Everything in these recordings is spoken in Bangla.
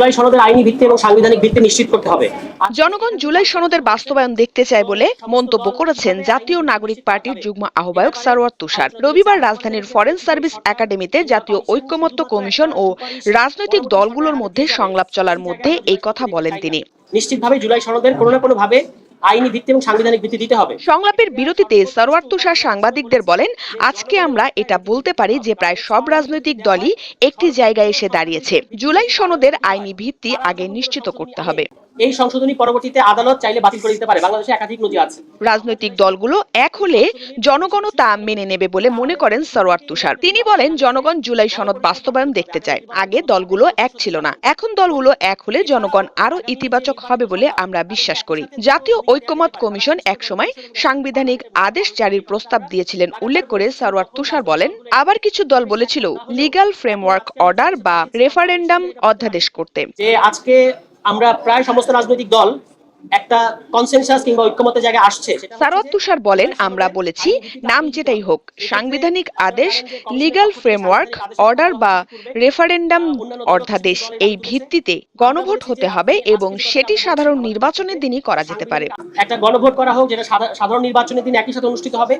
জুলাই সনদের আইনি ভিত্তি এবং সাংবিধানিক ভিত্তি নিশ্চিত করতে হবে। জনগণ জুলাই সনদের বাস্তবায়ন দেখতে চায় বলে মন্তব্য করেছেন জাতীয় নাগরিক পার্টির যুগ্ম আহ্বায়ক সারোয়ার তুষার। রবিবার রাজধানীর ফরেন সার্ভিস একাডেমিতে জাতীয় ঐক্যমত্য কমিশন ও রাজনৈতিক দলগুলোর মধ্যে সংলাপ চলার মধ্যে এই কথা বলেন তিনি। নিশ্চিতভাবে জুলাই সনদের কোনো না কোনো ভাবে আইনি ভিত্তি এবং সাংবিধানিক ভিত্তি দিতে হবে। সংলাপের বিরতিতে সরওয়ার তুষার সাংবাদিকদের বলেন, আজকে আমরা এটা বলতে পারি যে প্রায় সব রাজনৈতিক দলই একটি জায়গায় এসে দাঁড়িয়েছে। জুলাই সনদের আইনি ভিত্তি আগে নিশ্চিত করতে হবে। এই সংশোধনী পরবর্তীতে আদালত চাইলে বাতিল করে দিতে পারে। বাংলাদেশে একাধিক নদী আছে। রাজনৈতিক দলগুলো এক হলে জনগণও তা মেনে নেবে বলে মনে করেন সরোয়ার তুষার। তিনি বলেন জনগণ জুলাই সনদ বাস্তবায়ন দেখতে চায়। আগে দলগুলো এক ছিল না। এখন দলগুলো এক হলে জনগণ আরও ইতিবাচক হবে বলে আমরা বিশ্বাস করি। জাতীয় ঐক্যমত কমিশন একসময় সাংবিধানিক আদেশ জারির প্রস্তাব দিয়েছিলেন। উল্লেখ করে সরোয়ার তুষার বলেন আবার কিছু দল বলেছিল লিগ্যাল ফ্রেমওয়ার্ক অর্ডার বা রেফারেন্ডাম অধ্যাদেশ করতে। যে আজকে আমরা প্রায় সমস্ত রাজনৈতিক দল একটা কনসেনসাস কিংবা ঐক্যমতের জায়গায় আসছে সেটা সারোয়ার তুষার বলেন আমরা বলেছি নাম যেটাই হোক সাংবিধানিক আদেশ লিগ্যাল ফ্রেমওয়ার্ক অর্ডার বা রেফারেন্ডাম অর্ধাদেশ এই ভিত্তিতে গণভোট হতে হবে এবং সেটি সাধারণ নির্বাচনের দিনই করা যেতে পারে। একটা গণভোট করা হোক যেটা সাধারণ নির্বাচনের দিন একই সাথে অনুষ্ঠিত হবে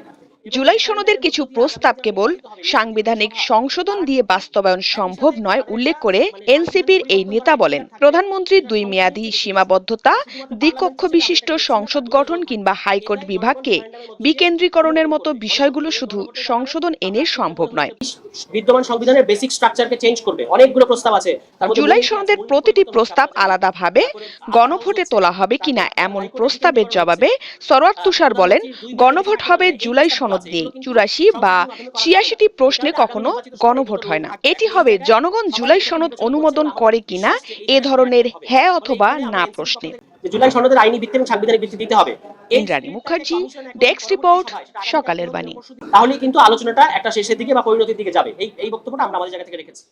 জুলাই সনদের কিছু প্রস্তাব কেবল সাংবিধানিক সংশোধন দিয়ে বাস্তবায়ন সম্ভব নয় উল্লেখ করে এনসিপির এই নেতা বলেন। প্রধানমন্ত্রীর দুই মেয়াদী সীমাবদ্ধতা দ্বিকক্ষ বিশিষ্ট সংসদ গঠন কিংবা হাইকোর্ট বিভাগকে বিকেন্দ্রীকরণের মতো বিষয়গুলো শুধু সংশোধন এনে সম্ভব নয়। বিদ্যমান সংবিধানের বেসিক স্ট্রাকচারকে চেঞ্জ করবে। অনেকগুলো প্রস্তাব আছে। জুলাই সনদের প্রতিটি প্রস্তাব আলাদাভাবে গণভোটে তোলা হবে কিনা এমন প্রস্তাবের জবাবে সরোয়ার তুষার বলেন গণভোট হবে জুলাই সনদ নিয়ে চুরাশি বা ছিয়াশিটি প্রশ্নে কখনো গণভোট হয় না। এটি হবে জনগণ জুলাই সনদ অনুমোদন করে কিনা এ ধরনের হ্যাঁ অথবা না প্রশ্নে। জুলাই সনদের আইনি ভিত্তি এবং সাংবিধানিক ভিত্তি দিতে হবে। ইন্দ্রাণী মুখার্জি ডেস্ক রিপোর্ট সকালের বাণী। তাহলে কিন্তু আলোচনাটা একটা শেষের দিকে বা পরিণতির দিকে যাবে। এই এই বক্তব্যটা আমরা আমাদের জায়গা থেকে রেখেছি।